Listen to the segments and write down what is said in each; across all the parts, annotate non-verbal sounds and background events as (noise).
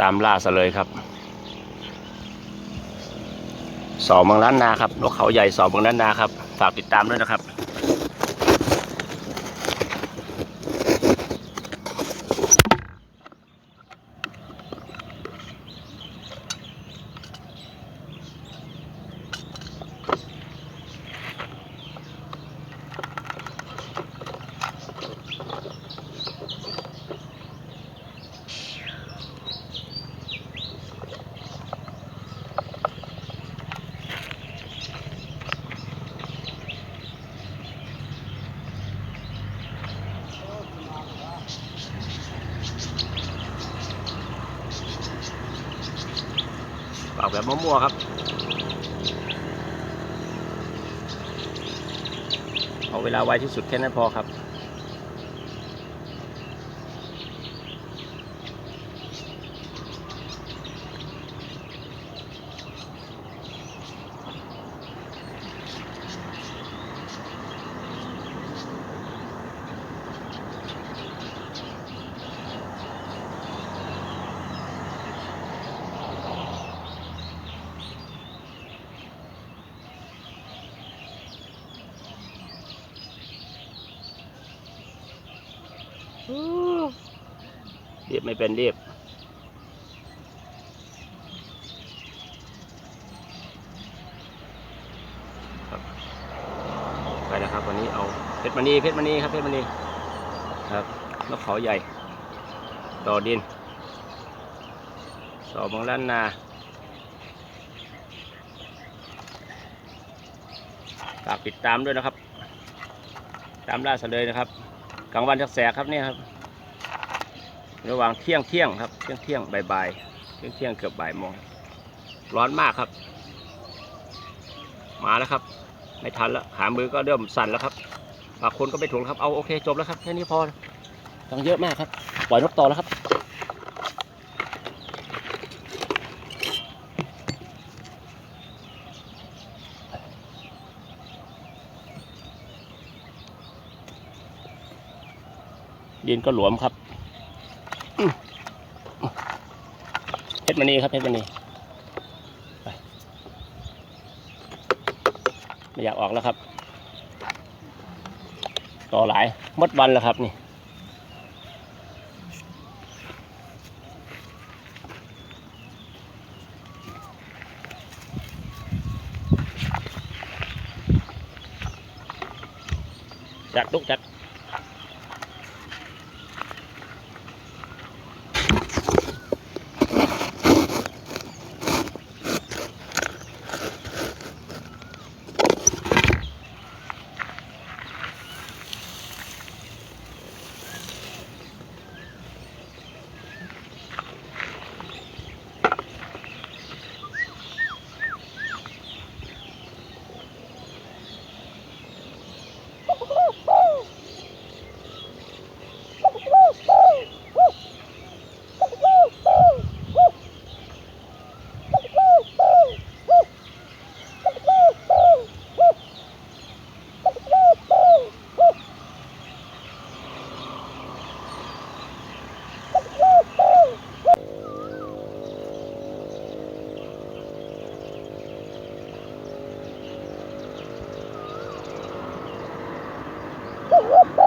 ตามล่าซะเลยครับสองบางล้านนาครับนกเขาใหญ่สองบางล้านนาครับ ฝากติดตามด้วยนะครับ แบบมั่วๆครับ เอาเวลาไวที่สุดแค่นั้นพอครับ เรียบไม่เป็นเรียบครับไปแล้วครับวันนี้เอาเพชรมณีเพชรมณีครับเพชรมณีครับนกเขาใหญ่ ต่อดินสอบของล้านนาฝากติดตามด้วยนะครับ ตามล่าเสลยนะครับกลางวันแสกครับเนี่ยครับ ระหว่างเที่ยงเที่ยงครับเที่ยงเที่ยงบ่ายๆเที่ยงเที่ยงเกือบบ่ายโมงร้อนมากครับ มาแล้วครับ ไม่ทันแล้วขามือก็เริ่มสั่นแล้วครับบางคนก็ไม่ถูกครับเอาโอเคจบแล้วครับแค่นี้พอต้องเยอะมากครับ ปล่อยนกต่อแล้วครับดินก็หลวมครับ เพชร มณีครับเพชรมณีไปไม่อยากออกแล้วครับ ต่อหลายหมดวันแล้วครับนี่จัดลูกจัด Woo! (laughs)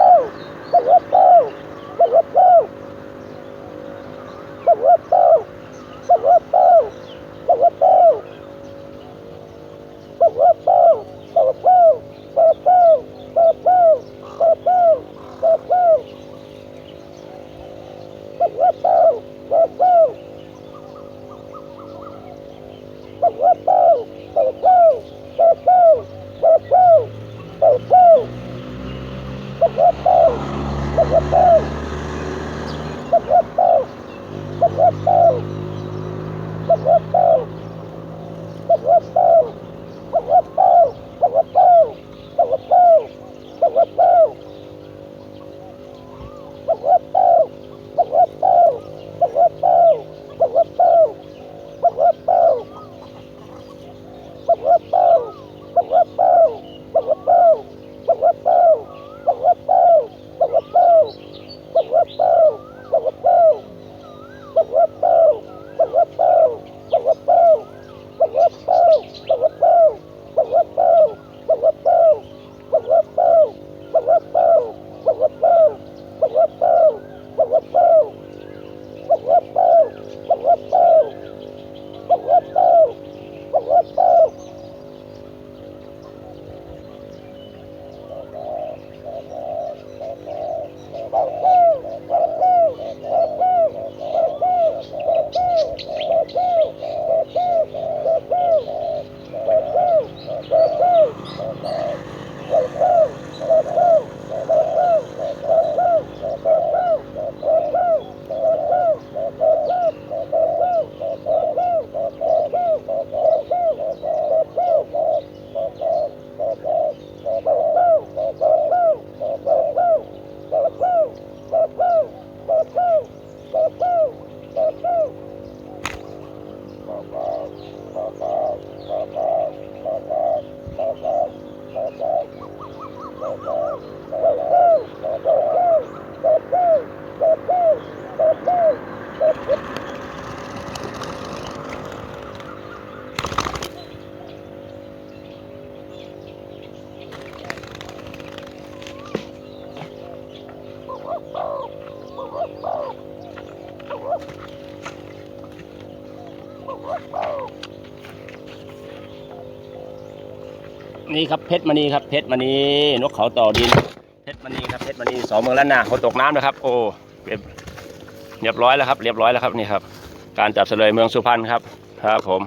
นี่ครับเพชรมณีครับเพชรมณีนกเขาต่อดิน เพชรมณีครับเพชรมณีสองเมืองล้านนาเขาตกน้ำนะครับ โอ้เรียบเรียบร้อยแล้วครับ เรียบร้อยแล้วครับนี่ครับ การจับเสลยเมืองสุพรรณครับครับผม